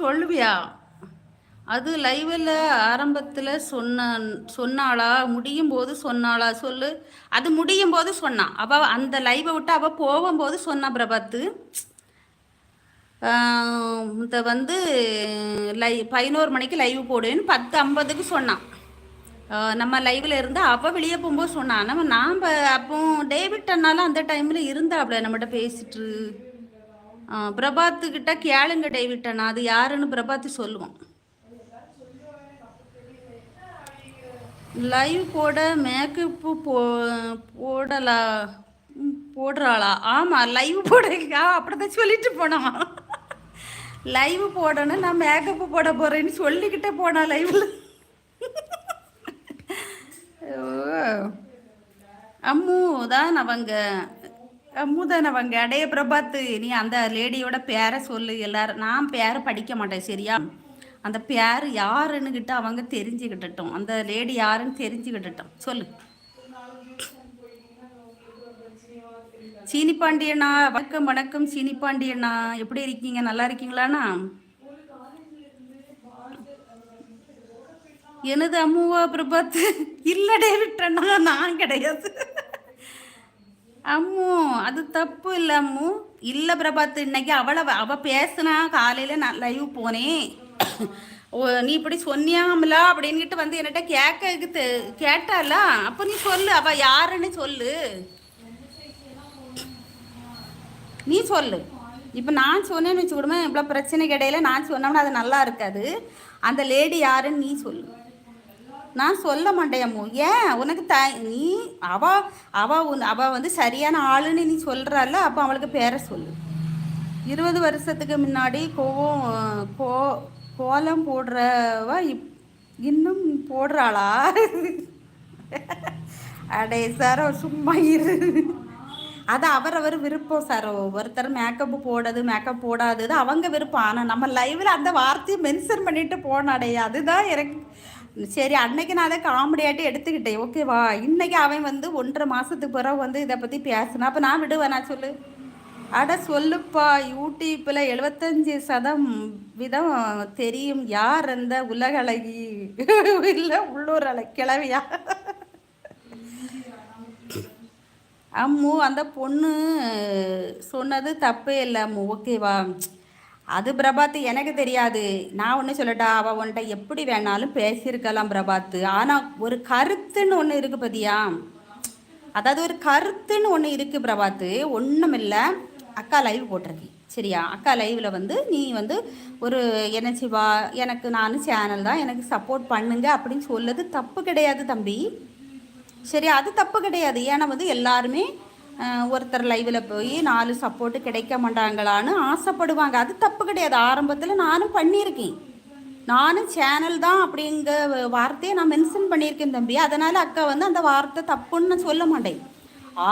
சொல்லுவியா? அது லைவில் ஆரம்பத்தில் சொன்ன சொன்னாளா? முடியும் போது சொன்னாளா? சொல்லு. அது முடியும் போது சொன்னான் அவள் அந்த லைவை விட்டு அவள் போகும்போது சொன்னா பிரபாத்து. இந்த வந்து லை பதினோரு மணிக்கு லைவ் போடுவேன்னு பத்து ஐம்பதுக்கு சொன்னான் நம்ம லைவில் இருந்து அவள் வெளியே போகும்போது சொன்னான் நம்ம நாம் அப்போ டேவிட் அண்ணாலும் அந்த டைமில் இருந்தாப்ல நம்மகிட்ட பேசிட்டு? பிரபாத்துக்கிட்ட கேளுங்க டேவிட் அண்ணா அது யாருன்னு பிரபாத்து சொல்லுவோம் லைவ் போட மேக்கப்பு போ போடலா போடுறாளா? ஆமாம் லைவ் போட அப்படிதான் சொல்லிட்டு போனான் லைவ் போடணும் நான் மேக்கப்பு போட போகிறேன்னு சொல்லிக்கிட்டே போனா லைவில் அம்மு தான் அவங்க. அம்மு அவங்க அடைய பிரபாத்து நீ அந்த லேடியோட பேரை சொல்லு எல்லாரும் நான் பேரை படிக்க மாட்டேன் சரியா? அந்த பேர் யாருன்னு கிட்ட அவங்க தெரிஞ்சுக்கிட்டட்டும். அந்த லேடி யாருன்னு தெரிஞ்சுக்கிட்டட்டும். சொல்லு. சீனி பாண்டியண்ணா வணக்கம் வணக்கம் சீனி பாண்டியண்ணா எப்படி இருக்கீங்க? நல்லா இருக்கீங்களாண்ணா? எனது அம்முவா பிரபாத் இல்லடே விட்டண்ணா நான் கிடையாது. அம்மு அது தப்பு இல்லை அம்மு இல்லை பிரபாத் இன்னைக்கு அவளை அவள் பேசுனா காலையில் நான் லைவ் போனேன். நீ இப்படி சொன்னியாமலா அப்படின்னுட்டு வந்து என்கிட்ட கேட்க கேட்டால அப்போ நீ சொல்லு அவள் யாருன்னு சொல்லு. நீ சொல்லு. இப்போ நான் சொன்னேன்னு வச்சுக்கூடமே இவ்வளோ பிரச்சனைக்கு இடையில நான் சொன்னோம்னா அது நல்லா இருக்காது. அந்த லேடி யாருன்னு நீ சொல்லு. நான் சொல்ல மாட்டேயம்மோ. ஏன்? உனக்கு த நீ அவ அவ அவ வந்து சரியான ஆளுன்னு நீ சொல்கிறால அப்போ அவளுக்கு பேரை சொல்லு. இருபது வருஷத்துக்கு முன்னாடி கோவம் கோ கோலம் போடுறவ இப் இன்னும் போடுறாளா? அடே சார் சும்மா இரு. அது அவரவர் விருப்பம் சார். ஒருத்தர் மேக்கப் போடுறது மேக்கப் போடாதது அவங்க விருப்பம். ஆனால் நம்ம லைவில் அந்த வார்த்தையை மென்ஷன் பண்ணிட்டு போனாடே அதுதான் எனக்கு சரி அன்னைக்கு நான் அதை காமெடியாட்டி எடுத்துக்கிட்டேன். ஓகேவா இன்னைக்கு அவன் வந்து ஒன்றரை மாதத்துக்கு பிறகு வந்து இதை பற்றி பேசினா. அப்போ நான் விடுவேன் நான் சொல்லு. அட சொல்லுப்பா யூடியூப்பில் எழுபத்தஞ்சி சதம் விதம் தெரியும். யார் அந்த அழகி இல்லை உள்ளூர் அலை கிளவியா அம்மு அந்த பொண்ணு சொன்னது தப்பே இல்லை அம்மு. ஓகேவா அது பிரபாத் எனக்கு தெரியாது. நான் ஒன்று சொல்லட்டா அவள் உன்ட்ட எப்படி வேணாலும் பேசியிருக்கலாம் பிரபாத் ஆனால் ஒரு கருத்துன்னு ஒன்று இருக்குது பதியா அதாவது ஒரு கருத்துன்னு ஒன்று இருக்குது பிரபாத்து. ஒன்றும் இல்லை அக்கா லைவ் போட்டிருக்கேன் சரியா? அக்கா லைவில் வந்து நீ வந்து ஒரு என்ன சிவா எனக்கு நான் சேனல் தான் எனக்கு சப்போர்ட் பண்ணுங்க அப்படின்னு சொல்லது தப்பு கிடையாது தம்பி. சரி அது தப்பு கிடையாது. ஏன்னா வந்து எல்லாருமே ஒருத்தர் லைவில் போய் நாலு சப்போர்ட்டு கிடைக்க மாட்டாங்களான்னு ஆசைப்படுவாங்க. அது தப்பு கிடையாது. ஆரம்பத்தில் நானும் பண்ணியிருக்கேன். நானும் சேனல் தான் அப்படிங்கிற வார்த்தையை நான் மென்ஷன் பண்ணியிருக்கேன் தம்பி. அதனால் அக்கா வந்து அந்த வார்த்தை தப்புன்னு சொல்ல மாட்டேன்.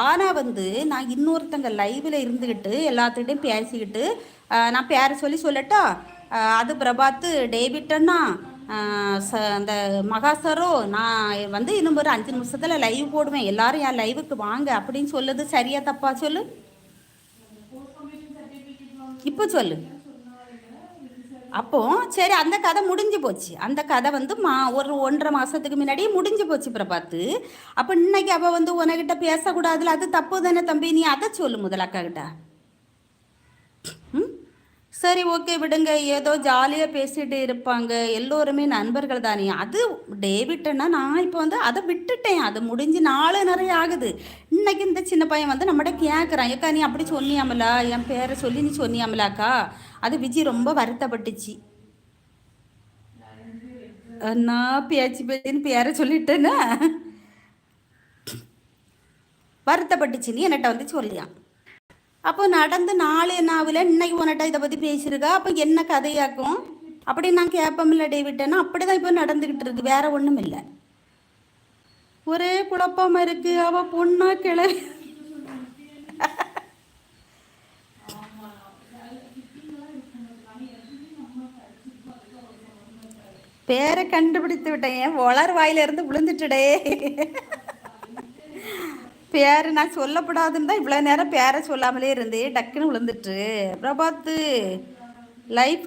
ஆனால் வந்து நான் இன்னொருத்தங்க லைவில் இருந்துக்கிட்டு எல்லாத்துக்கிட்டையும் பேசிக்கிட்டு நான் பேரை சொல்லி சொல்லட்டா? அது பிரபாத்து டேவிட்டன்னா ச அந்த மகாசரோ நான் வந்து இன்னும் ஒரு அஞ்சு நிமிஷத்தில் லைவ் போடுவேன். எல்லாரும் என் லைவுக்கு வாங்க. அப்படின்னு சொல்லுது. சரியா தப்பா சொல்லு. இப்போ சொல்லு. அப்போ சரி அந்த கதை முடிஞ்சு போச்சு. அந்த கதை வந்து மா ஒரு ஒன்றரை மாதத்துக்கு முன்னாடியே முடிஞ்சு போச்சு பிரபாத்து அப்போ இன்னைக்கு அவள் வந்து உனக்கிட்ட பேசக்கூடாதுல. அது தப்பு தானே தம்பி. நீ அதை சொல்லு முதல் அக்கா கிட்ட சரி ஓகே விடுங்க. ஏதோ ஜாலியாக பேசிட்டு இருப்பாங்க. எல்லோருமே நண்பர்கள் தானே. அது டேவிட்டேன்னா நான் இப்போ வந்து அதை விட்டுட்டேன். அது முடிஞ்சு நாலு நிறைய ஆகுது. இன்னைக்கு இந்த சின்ன பையன் வந்து நம்மகிட்ட கேட்குறான் ஏக்கா நீ அப்படி சொன்னியாமலா? என் பேரை சொல்லி நீ சொன்னியாமலாக்கா? அது விஜய் ரொம்ப வருத்தப்பட்டுச்சு. நான் பேச்சு பேச்சின்னு பேரை சொல்லிட்டேன்னா? வருத்தப்பட்டுச்சு. நீ என்கிட்ட வந்து சொல்லியான் அப்போ நடந்து நாளே நாவில் இன்னைக்கு உன்கிட்ட இதை பற்றி பேசியிருக்கா? அப்போ என்ன கதையாக்கும்? அப்படி நான் கேட்பமில்ல டேவிட்டேன்னா அப்படி தான் இப்போ நடந்துக்கிட்டு இருக்கு. வேற ஒன்றும் இல்லை. ஒரே குழப்பமாக இருக்கு. அவ பொண்ணா கிளை பேரை கண்டுபிடித்து விட்டேன். வளர் வாயிலிருந்து விழுந்துட்டுடே. பேர் நான் சொல்லப்படாதுன்னு தான் இவ்வளோ நேரம் பேரை சொல்லாமலே இருந்தே டக்குன்னு விழுந்துட்டு. பிரபாத்து பார்த்து லைஃப்